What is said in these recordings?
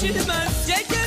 pişirmez. Gel.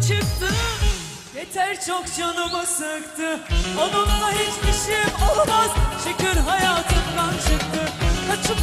çıktı. Yeter çok canıma sıktı. Onunla hiçbir şey olmaz. Şükür hayatımdan çıktı. Kaçıp